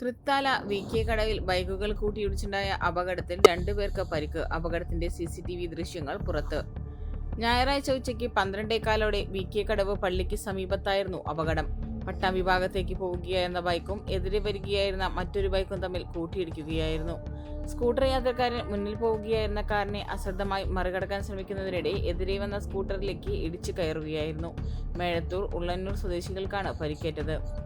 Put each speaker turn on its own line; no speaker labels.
Thrithala V K കടവിൽ ബൈക്കുകൾ കൂട്ടിയിടിച്ചുണ്ടായ അപകടത്തിൽ രണ്ടുപേർക്ക് പരിക്ക്. അപകടത്തിന്റെ സി സി ടി വി ദൃശ്യങ്ങൾ പുറത്ത്. ഞായറാഴ്ച ഉച്ചയ്ക്ക് പന്ത്രണ്ടേക്കാലോടെ വി കെ കടവ് പള്ളിക്ക് സമീപത്തായിരുന്നു അപകടം. പട്ടാം വിഭാഗത്തേക്ക് പോവുകയായിരുന്ന ബൈക്കും എതിരെ വരികയായിരുന്ന മറ്റൊരു ബൈക്കും തമ്മിൽ കൂട്ടിയിടിക്കുകയായിരുന്നു. സ്കൂട്ടർ യാത്രക്കാരൻ മുന്നിൽ പോവുകയായിരുന്ന കാറിനെ അശ്രദ്ധമായി മറികടക്കാൻ ശ്രമിക്കുന്നതിനിടെ എതിരെ വന്ന സ്കൂട്ടറിലേക്ക് ഇടിച്ചു കയറുകയായിരുന്നു. മേഴത്തൂർ ഉള്ളന്നൂർ സ്വദേശികൾക്കാണ് പരിക്കേറ്റത്.